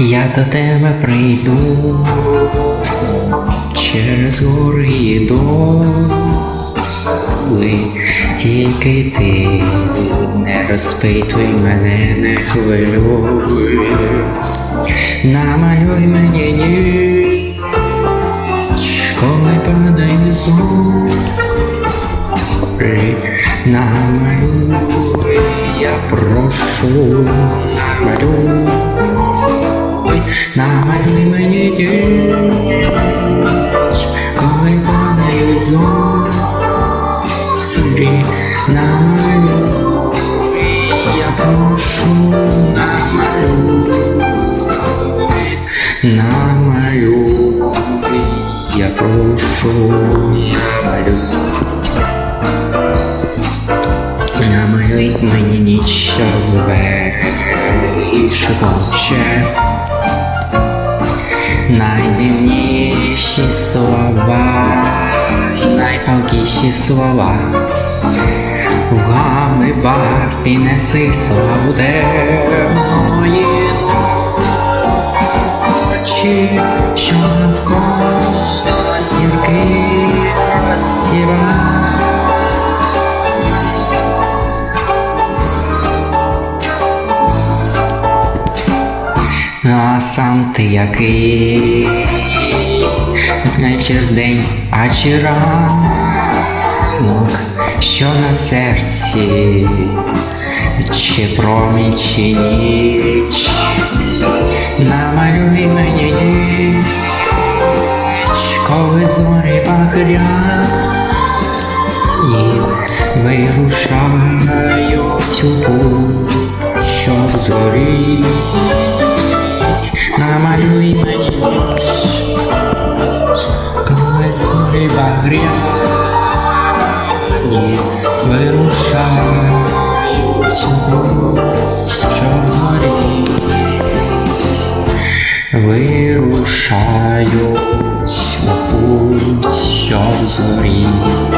Я до тебе прийду через гори і доли, тільки ти не розпитуй мене, не хвилюй, намалюй мені ніч, коли падає зорі, намалюй, я прошу, Намалюй мені ніч, коли падають зорі, намалюй, я прошу, намалюй, намалюй, я прошу, намалюй. Намалюй мені ніч, що зве і шепоче Найдивніші слова, найпалкіші слова, Лугами барв піднеси славу темної ночі, що навколо зірки розсіва. Ну а сам ти який? Вечір день, а чи що на серці, чи промінь, чи ніч, намалюй мені ніч, коли зорі багряні вирушають у путь, щоб зоріть. Намалюй мені ніч, коли зорі багряні вирушають щоб зоріть. Вирушають у путь, щоб зоріть.